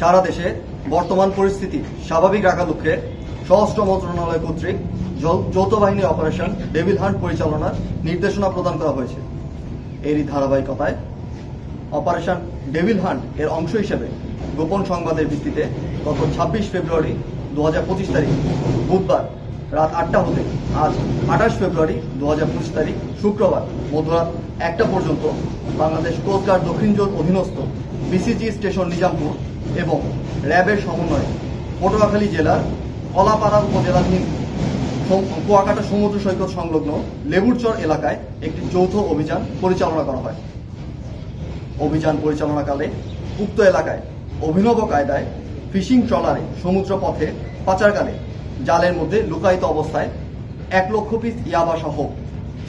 সারা দেশে বর্তমান পরিস্থিতি স্বাভাবিক রাখার লক্ষ্যে স্বরাষ্ট্র মন্ত্রণালয় কর্তৃক যৌথ বাহিনী অপারেশন ডেভিল হান্ট পরিচালনার নির্দেশনা প্রদান করা হয়েছে। এরই ধারাবাহিকতায় অপারেশন ডেভিল হান্ট এর অংশ হিসেবে গোপন সংবাদের ভিত্তিতে গত ছাব্বিশ ফেব্রুয়ারি দু হাজার পঁচিশ তারিখ বুধবার রাত আটটা হতে আজ আঠাশ ফেব্রুয়ারি দু তারিখ, শুক্রবার, মধ্যরাত একটা পর্যন্ত বাংলাদেশ কোস্টগার্ড দক্ষিণ জোন অধীনস্থ বিসিজি স্টেশন নিজামপুর এবং র্যাবের সমন্বয়ে পটুয়াখালী জেলার কলাপাড়া উপজেলাধীন কুয়াকাটা সমুদ্র সৈকত সংলগ্ন লেবুরচর এলাকায় একটি যৌথ অভিযান পরিচালনা করা হয়। অভিযান পরিচালনাকালে উক্ত এলাকায় অভিনব কায়দায় ফিশিং ট্রলারে সমুদ্র পথে পাচারকালে জালের মধ্যে লুকায়িত অবস্থায় এক লক্ষ পিস ইয়াবা সহ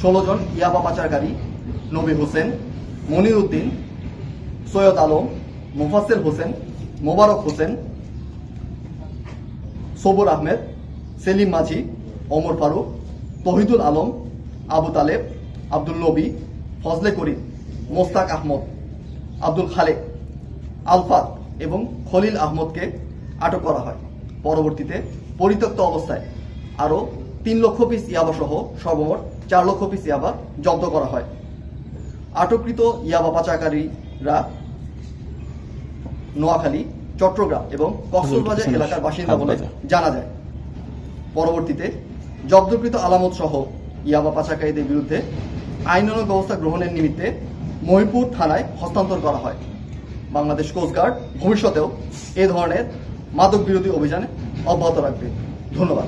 ষোলো জন ইয়াবা পাচারকারী নবী হোসেন, মনির উদ্দিন, সৈয়দ আলম মুফাসেল হোসেন, মোবারক হোসেন, সবুর আহমেদ, সেলিম মাঝি, ওমর ফারুক, তহিদুল আলম, আবু তালেব, আব্দুল নবী, ফজলে করিম, মোস্তাক আহমদ, আব্দুল খালেক, আলফাত এবং খলিল আহমদকে আটক করা হয়। পরবর্তীতে পরিত্যক্ত অবস্থায় আরও তিন লক্ষ পিস ইয়াবা সহ সর্বমোট চার লক্ষ পিস ইয়াবা জব্দ করা হয়। আটককৃত ইয়াবা পাচারকারীরা নোয়াখালী চট্টগ্রাম এবং কক্সবাজার এলাকার বাসিন্দা বলে জানা যায়। পরবর্তীতে জব্দকৃত আলামত সহ ইয়াবা পাচারকারীদের বিরুদ্ধে আইনানুগ ব্যবস্থা গ্রহণের নিমিত্তে মহিপুর থানায় হস্তান্তর করা হয়। বাংলাদেশ কোস্টগার্ড ভবিষ্যতেও এ ধরনের মাদক বিরোধী অভিযানে অব্যাহত রাখবে। ধন্যবাদ।